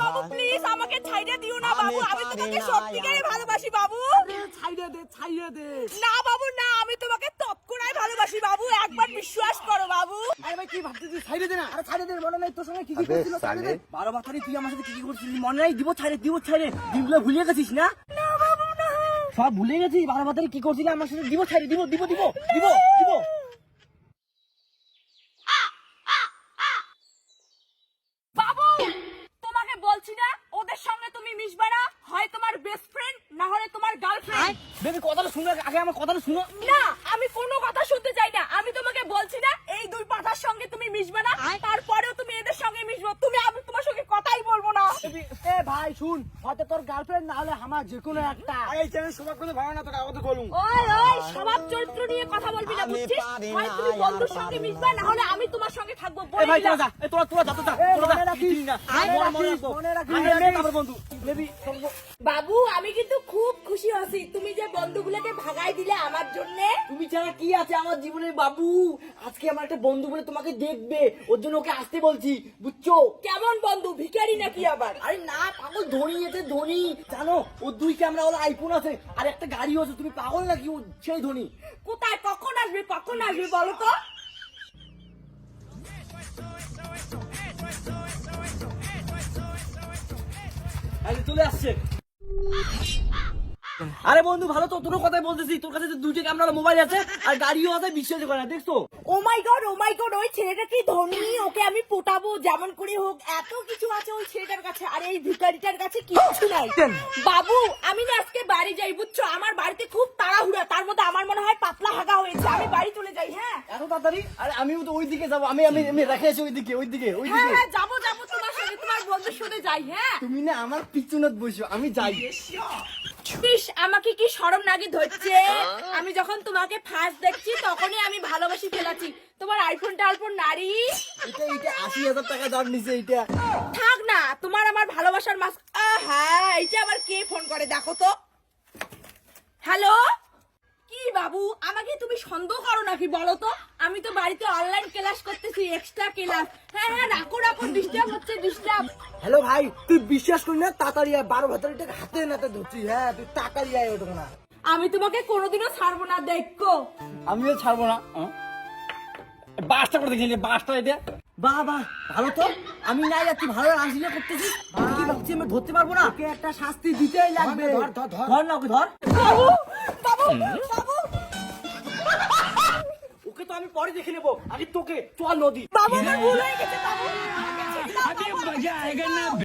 বাবু please আমাকে ছাইড়ে দিও না বাবু। আমি তোমাকে সত্যিকারই ভালোবাসি বাবু। ছাইড়ে দে ছাইড়ে দে? না বাবু না আমি তোমাকে তৎক্ষণাৎ ভালোবাসি বাবু। একবার বিশ্বাস করো বাবু। আরে ভাই কি ভাবছিস ছাইড়ে দে না। আরে ছাইড়ে দে মনে নাই তোর সঙ্গে কি কি করছিল ছাইড়ে দে। বারো বছরে তুই আমার সাথে কি কি করছিলি মনে নাই? দিব ছাইড়ে দিব ছাইড়ে। দিনগুলো ভুলে গেছিস না? না বাবু না। সব ভুলে গেছিস? বারো বছরে কি করছিলি আমার সাথে? দিব ছাইড়ে দিব দিব দিব দিব দিব বাবু তোমাকে বলছি না ওদের সঙ্গে তুমি মিশবে না হয় তোমার বেস্ট ফ্রেন্ড না হলে তোমার গার্লফ্রেন্ড বেবি কথাটা শুনো আগে আমার কথাটা শুনো। না আমি কোনো কথা শুনতে চাই না আমি তোমাকে বলছি না এই দুই পাঠার সঙ্গে তুমি মিশবে না তারপরেও তুমি এদের সঙ্গে মিশবো তুমি আমি তোমার সঙ্গে কথাই বলব না। এ ভাই শুন হয়তো তোর গার্লফ্রেন্ড না হলে আমার যে কোনো একটা। এই চ্যানেল সবার কোনো ভালো না তোকে আগে বলুন। ওই ওই স্বভাব চরিত্র নিয়ে কথা বলবি না আমি বুঝছিস? হয় তুমি বন্ধুর সঙ্গে। মিশবে না। হলে আমি তোমার সঙ্গে এ ভাই তোরা যা। এ তোরা তোরা যা তো যা তোরা যা। না মনে মনে আমি আর মেয়ে আমার বন্ধু বেবি বাবু আমি কিন্তু খুব খুশি হয়েছি। তুমি যে বন্ধুগুলোকে ভাগাই দিলে আমার জন্য। তুমি ছাড়া কি আছে আমার জীবনে বাবু? আজকে আমার একটা বন্ধু বলে তোমাকে দেখবে। ওর জন্য ওকে আসতে বলছি বুঝছ? কেমন বন্ধু? ভিখারি নাকি আবার? আরে না পাগল ধনী এতে ধনী। জানো ও দুই ক্যামেরা ওলা আইফোন আছে আর একটা গাড়ি আছে। তুমি পাগল নাকি? ও সেই ধনী। কোথায়? কখন আসবে? কখন আসবে বলো তো? চলে আসছে। আরে বন্ধু ভালো তো তোর কথাই বলতেছি। তোর কাছে যে দুইটা ক্যামেরা মোবাইল আছে আর গাড়িও আছে বিশ্বাস করে না দেখছ? ও মাই গড ও মাই গড ওই ছেলেটা কি ধনী? ওকে আমি পোটাবো যেমন করে হোক এত কিছু আছে ওই ছেলেটার কাছে। আর এই ভিখারিটার কাছে কিছু নাই। বাবু আমি না আজকে বাড়ি যাই বুঝছ? আমার বাড়িতে খুব তাড়াহুড়া তার মধ্যে আমার মনে হয় পাতলা হাগা হয়েছে। আমি বাড়ি চলে যাই হ্যাঁ? এত তাড়াতাড়ি? আরে আমিও তো ওই দিকে যাব আমি আমি আমি রেখে আছি ওই দিকে ওই দিকে ওই হ্যাঁ দিকে হ্যাঁ যাব যাব সঙ্গে তোমার বন্ধুর সাথে যাই হ্যাঁ? তুমি না আমার পিছনত বসো আমি যাই। ইস আমাকে কি সরম নাকি ধরছে? আমি যখন তোমাকে ফার্স্ট দেখছি তখনই আমি ভালোবাসি ফেলাছি তোমার আইফোন টাইফোন নারী? এটা এটা আশি হাজার টাকা দাম নিছে এটা। থাক না তোমার আমার ভালোবাসার মাস হ্যাঁ এইটা আবার কে ফোন করে দেখো তো। হ্যালো বাবু আমাকে তুমি সন্দেহ করো নাকি বলো তো? আমি তো বাড়িতে অনলাইন ক্লাস করতেছি এক্সট্রা ক্লাস হ্যাঁ হ্যাঁ রাখো রাখো ডিস্টার্ব হচ্ছে ডিস্টার্ব হ্যালো ভাই তুই বিশ্বাস করি না তাড়াতাড়ি আয় বারো হাজার টাকা হাতে নাতে ধরছি। হ্যাঁ তুই তাড়াতাড়ি আয় ওটা না। আমি তোমাকে কোনোদিনও ছাড়বো না দেখো। আমিও ছাড়বো না বাসটা করে দেখি বাসটা এটা বাহ বাহ ভালো তো? আমি নাই আর তুই ভালো রান্না করতেছিস আমি কি ভাবছি আমি ধরতে পারব না? ওকে একটা শাস্তি দিতেই লাগবে। ধর ধর ধর। না ওকে ধর। বাবু বাবু। ওকে তো আমি পরে দেখে নেব। আগে তোকে চল নদী। বাবু আমার ভুল হয়ে গেছে বাবু।